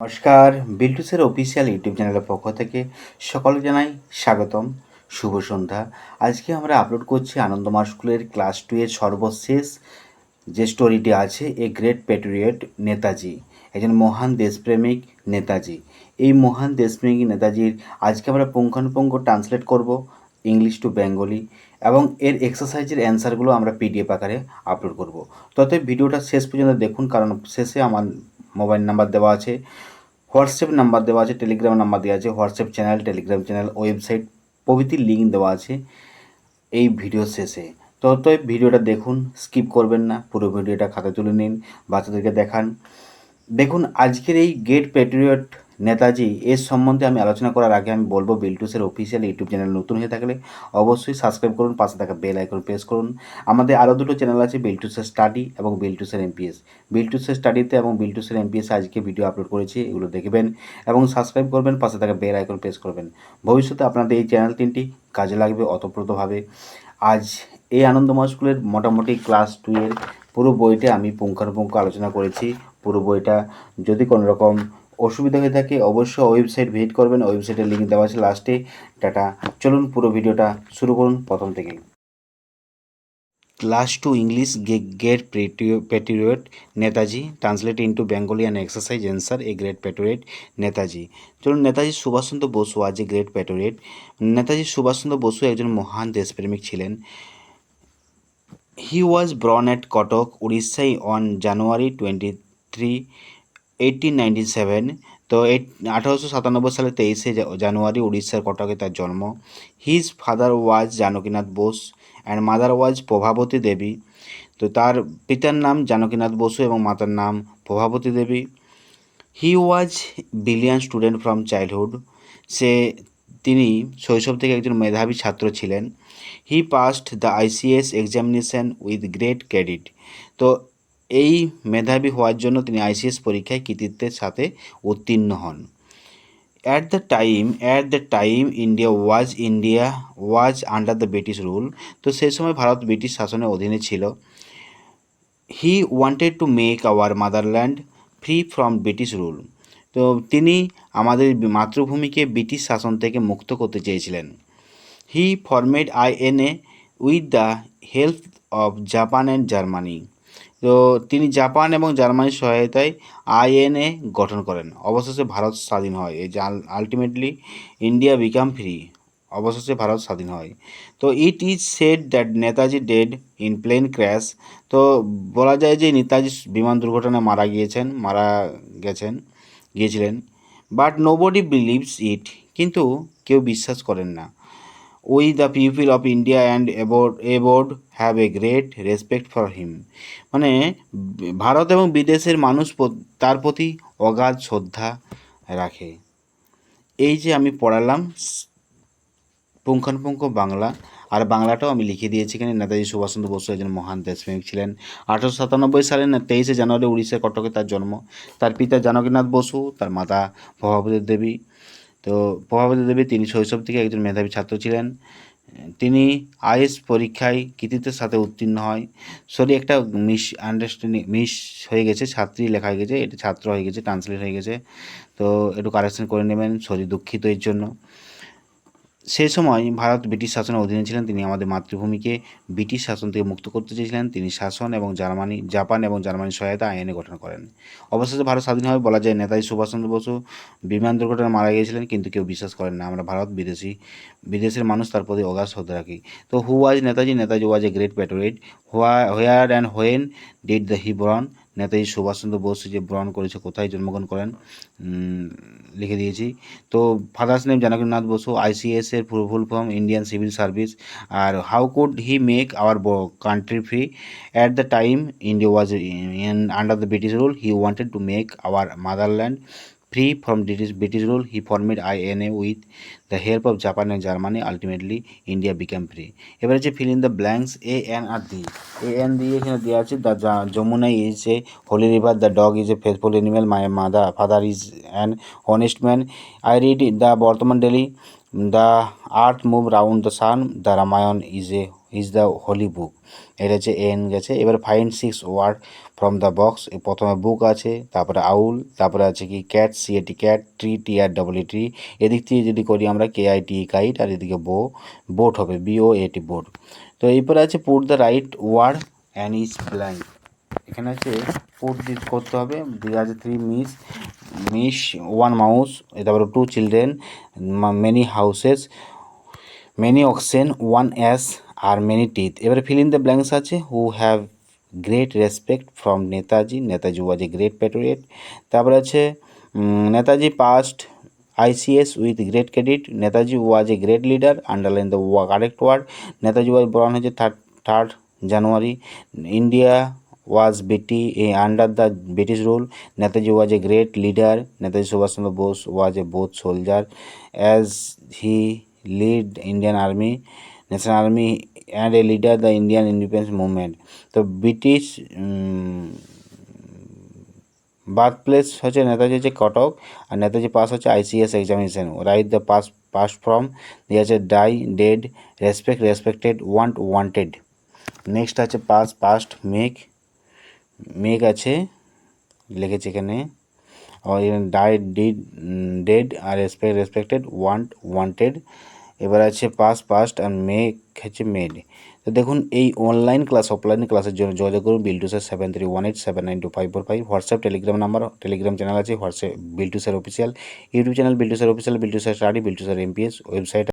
নমস্কার, বিল্টুসের official YouTube চ্যানেলের পক্ষ থেকে সকলে জানাই স্বাগতম। শুভ সন্ধ্যা। আজকে আমরা আপলোড করছি আনন্দমার স্কুলের ক্লাস টু এর সর্বশেষ যে স্টোরিটি আছে এ গ্রেট প্যাট্রিয়ট নেতাজি, একজন মহান দেশপ্রেমিক নেতাজি। এই মহান দেশপ্রেমিক নেতাজির আজকে আমরা পুঙ্খানুপুঙ্খ ট্রান্সলেট করব ইংলিশ টু বেঙ্গলি এবং এর এক্সারসাইজের অ্যান্সারগুলো আমরা পিডিএফ আকারে আপলোড করব। ততই ভিডিওটা শেষ পর্যন্ত দেখুন, কারণ শেষে আমার মোবাইল নাম্বার দেওয়া আছে, হোয়াটসঅ্যাপ নাম্বার দেওয়া আছে, টেলিগ্রাম নাম্বার দেওয়া আছে, WhatsApp channel, Telegram channel, website, প্রভৃতির লিঙ্ক দেওয়া আছে এই ভিডিও শেষে। ততই ভিডিওটা দেখুন, স্কিপ করবেন না, পুরো ভিডিওটা খাতা তুলে নিন, বাচ্চাদেরকে দেখান। দেখুন, আজকের এই গেট প্যাট্রিয়ট নেতাজি এর সম্বন্ধে আমি আলোচনা করার আগে আমি বলব বিল্টুসের অফিসিয়াল ইউটিউব চ্যানেল নতুন হয়ে থাকলে অবশ্যই সাবস্ক্রাইব করুন, পাশে থাকা বেল আইকন প্রেস করুন। আমাদের আরও দুটো চ্যানেল আছে বিল্টুসের স্টাডি এবং বিল্টুসের এমপিএস বিল্টুসের স্টাডিতে এবং বিল্টুসের এমপিএস আজকে ভিডিও আপলোড করেছি, এগুলো দেখবেন এবং সাবস্ক্রাইব করবেন, পাশে থাকা বেল আইকন প্রেস করবেন। ভবিষ্যতে আপনাদের এই চ্যানেল তিনটি কাজে লাগবে অতপ্রতভাবে আজ এই আনন্দময় স্কুলের মোটামুটি ক্লাস টু এর পুরো বইটা আমি পুঙ্খানুপুঙ্খ আলোচনা করেছি। পুরো বইটা যদি কোনো রকম অসুবিধা হয়ে থাকে, অবশ্যই ওয়েবসাইট ভিজিট করবেন ওয়েবসাইটের লিঙ্ক দেওয়া আছে লাস্টে ডাটা চলুন পুরো ভিডিওটা শুরু করুন প্রথম থেকে class two English great patriot Netaji translate into Bengali and exercise answer a great patriot Netaji. চলুন নেতাজি সুভাষচন্দ্র বসু, আজ a great patriot Netaji Subhas Chandra Basu একজন মহান দেশপ্রেমিক ছিলেন। He was born at Cuttack উড়িষ্যায় on January twenty three eighteen ninety seven তো এই আঠারোশো সাতানব্বই সালে তেইশে জানুয়ারি উড়িষ্যার কটকে তার জন্ম। His father was Janakinath Bose and mother was Prabhabati Debi তো তার পিতার নাম জানকীনাথ বসু এবং মাতার নাম Prabhabati Debi he was brilliant student from childhood সে, তিনি শৈশব থেকে একজন মেধাবী ছাত্র ছিলেন। He passed the ICS examination with great credit তো এই মেধাবী হওয়ার জন্য তিনি আইসিএস পরীক্ষায় কৃতিত্বের সাথে উত্তীর্ণ হন। At the time at the time India was India was under the British rule তো সেই সময় ভারত ব্রিটিশ শাসনের অধীনে ছিল। He wanted to make our motherland free from British rule তো তিনি আমাদের মাতৃভূমিকে ব্রিটিশ শাসন থেকে মুক্ত করতে চেয়েছিলেন। He formed INA with the help of Japan and Germany তো তিনি জাপান এবং জার্মানির সহায়তায় আইএনএ গঠন করেন। অবশেষে ভারত স্বাধীন হয়। এই আলটিমেটলি ইন্ডিয়া বিকাম ফ্রি অবশেষে ভারত স্বাধীন হয়। তো it is said that Netaji dead in plane crash তো বলা যায় যে নেতাজি বিমান দুর্ঘটনায় মারা গিয়েছেন, মারা গেছেন, গিয়েছিলেন। But nobody believes it কিন্তু কেউ বিশ্বাস করেন না। We the people of India and abroad abroad have a great respect for him. মানে ভারত এবং বিদেশের মানুষ তার প্রতি অগাধ শ্রদ্ধা রাখে। এই যে আমি পড়ালাম, পুঙ্খানুপুঙ্খ বাংলা, আর বাংলাটাও আমি লিখে দিয়েছি এখানে। নেতাজি সুভাষচন্দ্র বসু একজন মহান দেশপ্রেমিক ছিলেন। আঠারোশো সাতানব্বই সালে তেইশে জানুয়ারি উড়িষ্যার কটকে তার জন্ম। তার পিতা জানকীনাথ বসু, তার মাতা প্রভাবতী দেবী। তো প্রভাবতী দেবী তিনি শৈশব থেকে একজন মেধাবী ছাত্র ছিলেন। তিনি আইএস পরীক্ষায় কৃতিত্বের সাথে উত্তীর্ণ হয়। সরি, একটা মিস আন্ডারস্ট্যান্ডিং, মিস হয়ে গেছে, ছাত্রী লেখা হয়ে গেছে, এটা ছাত্র হয়ে গেছে ট্রান্সলেট হয়ে গেছে। তো একটু কারেকশন করে নেবেন সরি দুঃখিত এর জন্য। সেই সময় ভারত ব্রিটিশ শাসনের অধীনে ছিলেন। তিনি আমাদের মাতৃভূমিকে ব্রিটিশ শাসন থেকে মুক্ত করতে চেয়েছিলেন। তিনি শাসন এবং জার্মানি, জাপান এবং জার্মানির সহায়তা আইনে গঠন করেন। অবশেষে ভারত স্বাধীন হয় বলা যায় নেতাজি সুভাষচন্দ্র বসু বিমান দুর্ঘটনায় মারা গিয়েছিলেন, কিন্তু কেউ বিশ্বাস করেন না। আমরা ভারত বিদেশি, বিদেশের মানুষ, তার প্রতি অগাস শ্রদ্ধা রাখি। তো who was Netaji? Netaji was a great patriot where where and when did the he born Netaji Subhash Chandra Bose যে ব্রণ করেছে, কোথায় জন্মগ্রহণ করেন লিখে দিয়েছি। তো father's name Janakinath Basu ICS এর full form Indian civil service R how could he make our country free at the time India was in under the British rule he wanted to make our motherland free from British British rule he formed INA with the help of Japan and Germany ultimately India become free এবার হচ্ছে fill in the blanks a an R the a an দিয়ে এখানে দেওয়া আছে the Yamuna is a holy river the dog is a faithful animal my mother father is an honest man. I read the Bartaman daily the earth move round the sun the Ramayana is a is the holy book এটা হচ্ছে N গেছে। এবার find six word from the box প্রথমে book আছে, তারপরে owl তারপরে আছে কি cat CAT cat tree T আর ডবল ট্রি এদিক থেকে যদি করি আমরা কে আই টি কাইট আর এদিকে বো বোট হবে বিও এটি বোট তো এরপরে আছে put the right word and is blank এখানে আছে পুট করতে হবে দিয়ে আছে three mice mice one mouse তারপরে two children many houses many oxen one ass আর মেনি টিথ এবারে ফিল ইন দ্য ব্ল্যাঙ্কস আছে who have great respect from Netaji Netaji was a great patriot তারপরে আছে Netaji passed ICS with great credit Netaji was a great leader underline the correct word Netaji was বরণ হয়েছে third third January India was বিটি under the British rule Netaji was a great leader Netaji Subhas Chandra Bose was a both soldier as he lead Indian army national army and a leader the Indian independence movement তো British birth place হচ্ছে নেতাজি হচ্ছে কটক, আর Netaji pass হচ্ছে ICS examination right the pass pass from দিয়ে আছে die dead respect respected want wanted next আছে pass passed make make আছে, লিখেছে এখানে। ডাই ডিড ডেড আর রেসপেক্ট রেসপেক্টেড ওয়ান্ট ওয়ান্টেড এবার আছে পাস পাস্ট আর মেক হচ্ছে মেড তো দেখুন, এই অনলাইন ক্লাস অফলাইন ক্লাসের জন্য যোগাযোগ করুন Biltu sir seven three one eight seven nine two five four five WhatsApp Telegram number Telegram channel আছে WhatsApp Biltu sir official YouTube channel Biltu sir official Biltu sir study Biltu sir MPS website